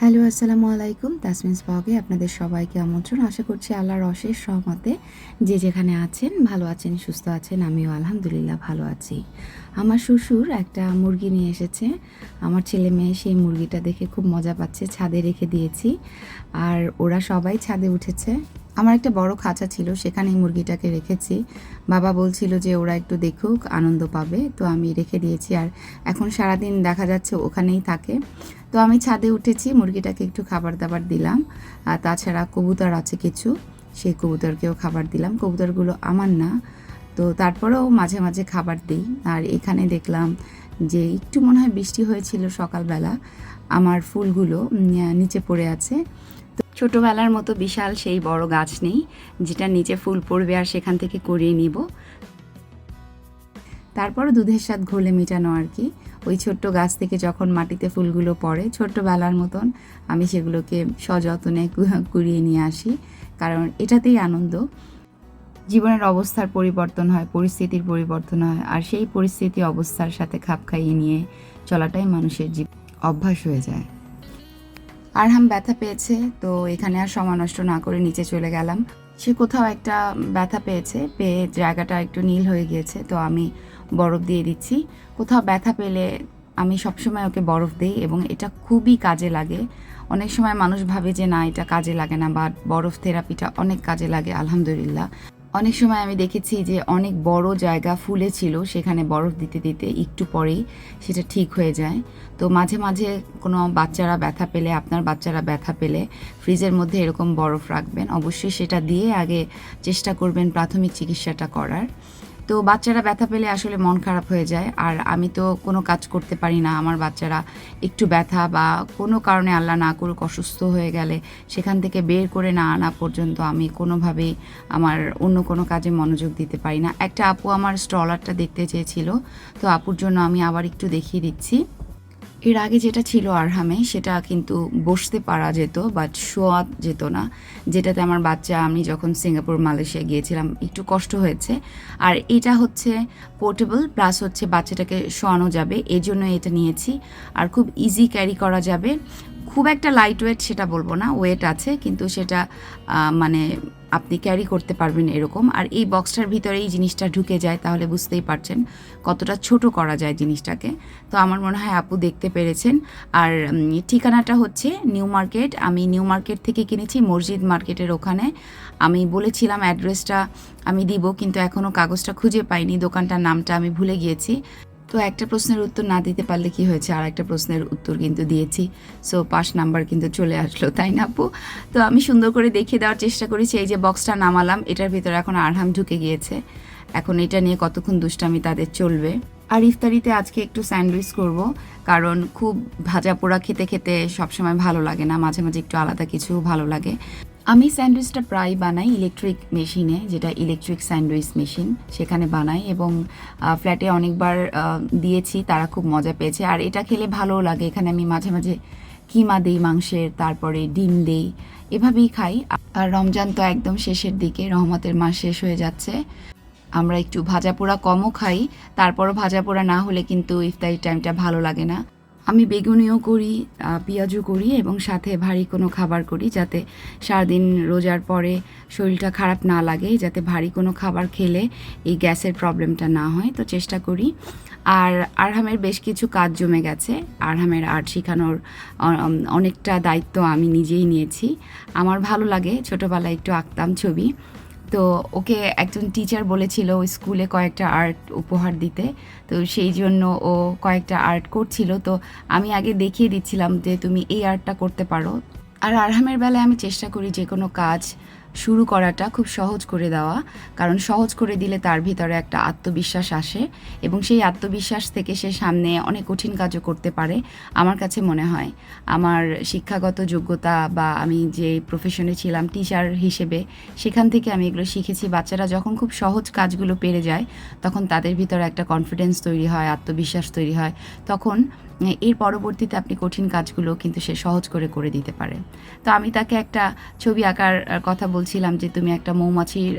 Hello, আসসালামু আলাইকুম। তাসমিনস ব্লগে আপনাদের সবাইকে আমন্ত্রণ। আশা করছি আল্লাহর অশেষ সহমতে যে যেখানে আছেন, ভালো আছেন, সুস্থ আছেন, আমিও আলহামদুলিল্লাহ ভালো আছি। আমার শ্বশুর একটা মুরগি নিয়ে এসেছে। আমার ছেলে মেয়ে সেই মুরগিটা দেখে খুব মজা পাচ্ছে, ছাদে রেখে দিয়েছি। আর ওরা সবাই ছাদে উঠেছে। আমার একটা বড় খাঁচা ছিল সেখানে এই মুরগিটাকে রেখেছি। বাবা বলছিল যে ওরা একটু দেখুক, আনন্দ পাবে। তো আমি রেখে দিয়েছি আর এখন সারাদিন দেখা যাচ্ছে ওখানেই থাকে। তো আমি ছাদে উঠেছি, মুরগিটাকে একটু খাবার দাবার দিলাম। আর তাছাড়া কবুতর আছে কিছু, সেই কবুতরকেও খাবার দিলাম। কবুতরগুলো আমার না। তো তারপরেও মাঝে মাঝে খাবার দিই। আর এখানে দেখলাম যে একটু মনে হয় বৃষ্টি হয়েছিল সকালবেলা। আমার ফুলগুলো নিচে পড়ে আছে। ছোটোবেলার মতো বিশাল সেই বড় গাছ নেই, যেটা নিচে ফুল পড়বে আর সেখান থেকে করিয়ে নিব। তারপর দুধের স্বাদ ঘোলে মেটানো আর কি। ওই ছোট্ট গাছ থেকে যখন মাটিতে ফুলগুলো পড়ে ছোট্টবেলার মতন আমি সেগুলোকে সযত্নে কুড়িয়ে নিয়ে আসি, কারণ এটাতেই আনন্দ। জীবনের অবস্থার পরিবর্তন হয়, পরিস্থিতির পরিবর্তন হয়, আর সেই পরিস্থিতি অবস্থার সাথে খাপ খাইয়ে নিয়ে চলাটাই মানুষের জীব, অভ্যাস হয়ে যায়। আরহাম ব্যথা পেয়েছে, তো এখানে আর সময় নষ্ট না করে নিচে চলে গেলাম। সে কোথাও একটা ব্যথা পেয়েছে, পেয়ে জায়গাটা একটু নীল হয়ে গিয়েছে, তো আমি বরফ দিয়ে দিচ্ছি। কোথাও ব্যথা পেলে আমি সবসময় ওকে বরফ দিই এবং এটা খুবই কাজে লাগে। অনেক সময় মানুষ ভাবে যে, না, এটা কাজে লাগে না, বা বরফ থেরাপিটা অনেক কাজে লাগে, আলহামদুলিল্লাহ। অনেক সময় আমি দেখেছি যে অনেক বড় জায়গা ফুলে ছিল, সেখানে বরফ দিতে দিতে একটু পরেই সেটা ঠিক হয়ে যায়। তো মাঝে মাঝে কোনো বাচ্চারা ব্যথা পেলে, আপনার বাচ্চারা ব্যথা পেলে ফ্রিজের মধ্যে এরকম বরফ রাখবেন। অবশ্যই সেটা দিয়ে আগে চেষ্টা করবেন প্রাথমিক চিকিৎসাটা করার। তো বাচ্চারা ব্যথা পেলে আসলে মন খারাপ হয়ে যায়। আর আমি তো কোনো কাজ করতে পারি না। আমার বাচ্চারা একটু ব্যথা বা কোনো কারণে আল্লাহ না করুক অসুস্থ হয়ে গেলে সেখান থেকে বের করে না আনা পর্যন্ত আমি কোনোভাবেই আমার অন্য কোনো কাজে মনোযোগ দিতে পারি না। একটা আপু আমার স্ট্রলারটা দেখতে চেয়েছিল। তো আপুর জন্য আমি আবার একটু দেখিয়ে দিচ্ছি। এর আগে যেটা ছিল আরহামে, সেটা কিন্তু বসতে পারা যেত বা শোয়া যেত না। যেটাতে আমার বাচ্চা, আমি যখন সিঙ্গাপুর, মালয়েশিয়া গিয়েছিলাম, একটু কষ্ট হয়েছে। আর এটা হচ্ছে পোর্টেবল প্লাস হচ্ছে বাচ্চাটাকে শোয়ানো যাবে। এই জন্য এটা নিয়েছি। আর খুব ইজি ক্যারি করা যাবে। খুব একটা লাইট ওয়েট সেটা বলব না ওয়েট আছে, কিন্তু সেটা মানে আপনি ক্যারি করতে পারবেন এরকম। আর এই বক্সটার ভিতরে এই জিনিসটা ঢুকে যায়, তাহলে বুঝতেই পারছেন কতটা ছোট করা যায় জিনিসটাকে। তো আমার মনে হয় আপু দেখতে পেরেছেন। আর ঠিকানাটা হচ্ছে নিউ মার্কেট। আমি নিউ মার্কেট থেকে কিনেছি মসজিদ মার্কেটের ওখানে। আমি বলেছিলাম অ্যাড্রেসটা আমি দিব, কিন্তু এখনও কাগজটা খুঁজে পাইনি, দোকানটার নামটা আমি ভুলে গিয়েছি। তো একটা প্রশ্নের উত্তর না দিতে পারলে কি হয়েছে? আর একটা প্রশ্নের উত্তর কিন্তু দিয়েছি। সো পাঁচ নাম্বার কিন্তু চলে আসলো, তাই না আপু? তো আমি সুন্দর করে দেখিয়ে দেওয়ার চেষ্টা করেছি, এই যে বক্সটা নামালাম, এটার ভিতরে এখন আরহাম ঢুকে গিয়েছে। এখন এটা নিয়ে কতক্ষণ দুষ্টামি তাদের চলবে? আর ইফতারিতে আজকে একটু স্যান্ডউইচ করব, কারণ খুব ভাজা পোড়া খেতে খেতে সবসময় ভালো লাগে না, মাঝে মাঝে একটু আলাদা কিছু ভালো লাগে। আমি স্যান্ডউইচটা প্রায় বানাই ইলেকট্রিক মেশিনে যেটা ইলেকট্রিক স্যান্ডউইচ মেশিন সেখানে বানাই এবং ফ্ল্যাটে অনেকবার দিয়েছি, তারা খুব মজা পেয়েছে। আর এটা খেলে ভালোও লাগে। এখানে আমি মাঝে মাঝে কিমা দিই মাংসের, তারপরে ডিম দিই, এভাবেই খাই। আর রমজান তো একদম শেষের দিকে, রহমতের মাস শেষ হয়ে যাচ্ছে। আমরা একটু ভাজা পোড়া কমও খাই, তারপরও ভাজা পোড়া না হলে কিন্তু ইফতারি টাইমটা ভালো লাগে না। আমি বেগুনিও করি পেঁয়াজও করি এবং সাথে ভারী কোনো খাবার করি যাতে সারাদিন রোজার পরে শরীরটা খারাপ না লাগে, যাতে ভারী কোনো খাবার খেলে এই গ্যাসের প্রবলেমটা না হয়, তো চেষ্টা করি। আর আরহামের বেশ কিছু কাজ জমে গেছে। আরহামের আর্ট শেখানোর অনেকটা দায়িত্ব আমি নিজেই নিয়েছি। আমার ভালো লাগে ছোটোবেলায় একটু আঁকতাম ছবি। তো ওকে একজন টিচার বলেছিল ওই স্কুলে কয়েকটা আর্ট উপহার দিতে। তো সেই জন্য ও কয়েকটা আর্ট করছিল। তো আমি আগে দেখিয়ে দিচ্ছিলাম যে তুমি এই আর্টটা করতে পারো। আর আরহামের বেলায় আমি চেষ্টা করি যে কোনো কাজ শুরু করাটা খুব সহজ করে দেওয়া। কারণ সহজ করে দিলে তার ভিতরে একটা আত্মবিশ্বাস আসে এবং সেই আত্মবিশ্বাস থেকে সে সামনে অনেক কঠিন কাজও করতে পারে, আমার কাছে মনে হয়। আমার শিক্ষাগত যোগ্যতা বা আমি যে প্রফেশনে ছিলাম টিচার হিসেবে, সেখান থেকে আমি এগুলো শিখেছি। বাচ্চারা যখন খুব সহজ কাজগুলো পেরে যায়, তখন তাদের ভিতরে একটা কনফিডেন্স তৈরি হয়, আত্মবিশ্বাস তৈরি হয়। তখন এর পরবর্তীতে আপনি কঠিন কাজগুলো কিন্তু সে সহজ করে করে দিতে পারে। তো আমি তাকে একটা ছবি আঁকার কথা বলছিলাম যে তুমি একটা মৌমাছির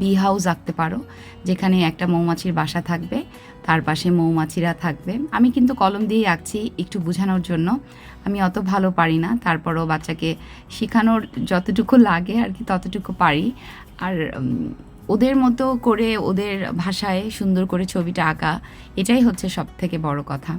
বি হাউস আঁকতে পারো, যেখানে একটা মৌমাছির বাসা থাকবে, তার পাশে মৌমাছিরা থাকবে। আমি কিন্তু কলম দিয়েই আঁকছি একটু বোঝানোর জন্য। আমি অত ভালো পারি না, তারপরও বাচ্চাকে শেখানোর যতটুকু লাগে আর কি ততটুকু পারি। আর ওদের মতো করে ওদের ভাষায় সুন্দর করে ছবিটা আঁকা, এটাই হচ্ছে সব থেকে বড় কথা।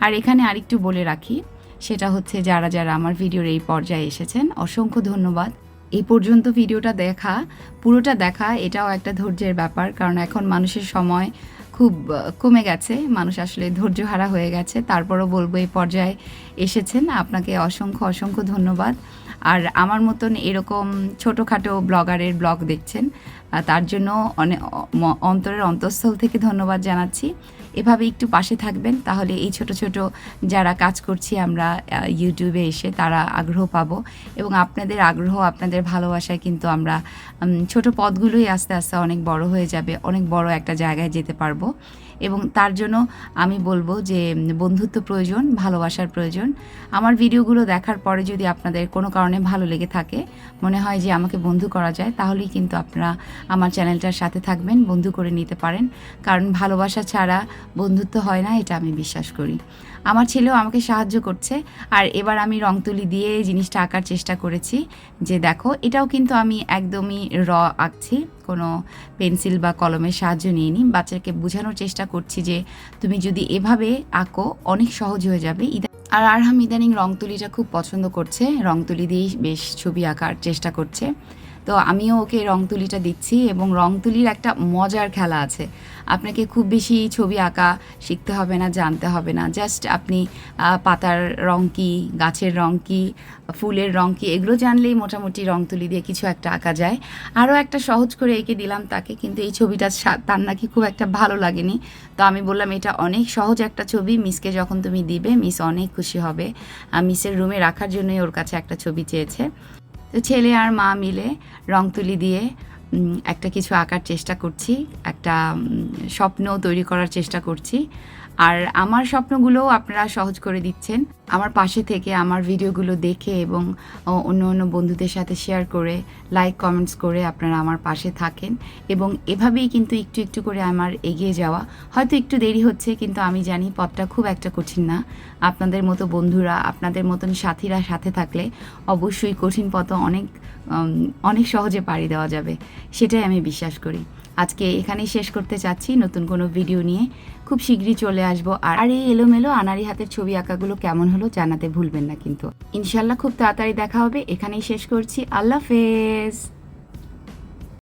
আর এখানে আরেকটু বলে রাখি, সেটা হচ্ছে যারা যারা আমার ভিডিওর এই পর্যায়ে এসেছেন, অসংখ্য ধন্যবাদ। এই পর্যন্ত ভিডিওটা দেখা, পুরোটা দেখা, এটাও একটা ধৈর্যের ব্যাপার, কারণ এখন মানুষের সময় খুব, কমে গেছে, মানুষ আসলে ধৈর্যহারা হয়ে গেছে। তারপরও বলব, এই পর্যায়ে এসেছেন, আপনাকে অসংখ্য অসংখ্য ধন্যবাদ। আর আমার মতন এরকম ছোটোখাটো ব্লগারের ব্লগ দেখছেন তার জন্য অনেক অন্তরের অন্তঃস্থল থেকে ধন্যবাদ জানাচ্ছি। এভাবে একটু পাশে থাকবেন, তাহলে এই ছোট ছোট যারা কাজ করছি আমরা ইউটিউবে এসে তারা আগ্রহ পাবো। এবং আপনাদের আগ্রহ, আপনাদের ভালোবাসায় কিন্তু আমরা ছোট পদগুলোই আস্তে আস্তে অনেক বড় হয়ে যাবে, অনেক বড় একটা জায়গায় যেতে পারব। এবং তার জন্য আমি বলব যে, বন্ধুত্ব প্রয়োজন, ভালোবাসার প্রয়োজন। আমার ভিডিওগুলো দেখার পরে যদি আপনাদের কোনো কারণে ভালো লেগে থাকে, মনে হয় যে আমাকে বন্ধু করা যায়, তাহলেই কিন্তু আপনারা আমার চ্যানেলটার সাথে থাকবেন, বন্ধু করে নিতে পারেন। কারণ ভালোবাসা ছাড়া বন্ধুত্ব হয় না, এটা আমি বিশ্বাস করি। আমার ছেলেও আমাকে সাহায্য করছে, আর এবার আমি রং তুলি দিয়ে জিনিসটা আঁকার চেষ্টা করেছি যে দেখো, এটাও কিন্তু আমি একদমই র আঁকছি, কোনো পেন্সিল বা কলমের সাহায্য নিইনি। বাচ্চাকে বোঝানোর চেষ্টা করছি যে তুমি যদি এভাবে আঁকো, অনেক সহজ হয়ে যাবে। আর আরহাম ইদানিং রং তুলিটা খুব পছন্দ করছে, রং তুলি দিয়েই বেশ ছবি আঁকার চেষ্টা করছে। তো আমিও ওকে রং তুলিটা দিচ্ছি এবং রং তুলির একটা মজার খেলা আছে। আপনাকে খুব বেশি ছবি আঁকা শিখতে হবে না, জানতে হবে না। জাস্ট আপনি পাতার রং কী, গাছের রং কী, ফুলের রং কী, এগুলো জানলেই মোটামুটি রং তুলি দিয়ে কিছু একটা আঁকা যায়। আরও একটা সহজ করে এঁকে দিলাম তাকে, কিন্তু এই ছবিটা তার নাকি খুব একটা ভালো লাগেনি। তো আমি বললাম, এটা অনেক সহজ একটা ছবি, মিসকে যখন তুমি দিবে, মিস অনেক খুশি হবে। মিসের রুমে রাখার জন্যই ওর কাছে একটা ছবি চেয়েছে। তো ছেলে আর মা মিলে রং তুলি দিয়ে একটা কিছু আঁকার চেষ্টা করছি, একটা স্বপ্ন তৈরি করার চেষ্টা করছি। আর আমার স্বপ্নগুলোও আপনারা সহজ করে দিচ্ছেন। আমার পাশে থেকে আমার ভিডিওগুলো দেখে এবং অন্য অন্য বন্ধুদের সাথে শেয়ার করে লাইক কমেন্টস করে আপনারা আমার পাশে থাকেন। এবং এভাবেই কিন্তু একটু একটু করে আমার এগিয়ে যাওয়া। হয়তো একটু দেরি হচ্ছে, কিন্তু আমি জানি পথটা খুব একটা কঠিন না। আপনাদের মতো বন্ধুরা, আপনাদের মতন সাথীরা সাথে থাকলে অবশ্যই কঠিন পথ অনেক অনেক সহজে পাড়ি দেওয়া যাবে। সেটাই আমি বিশ্বাস করি। আজকে এখানেই শেষ করতে চাচ্ছি। নতুন কোনো ভিডিও নিয়ে খুব শীঘ্রই চলে আসব। আর এই এলোমেলো আনারি হাতের ছবি আঁকাগুলো কেমন হলো জানাতে ভুলবেন না কিন্তু। ইনশাল্লাহ খুব তাড়াতাড়ি দেখা হবে। এখানেই শেষ করছি। আল্লাহ হাফেজ।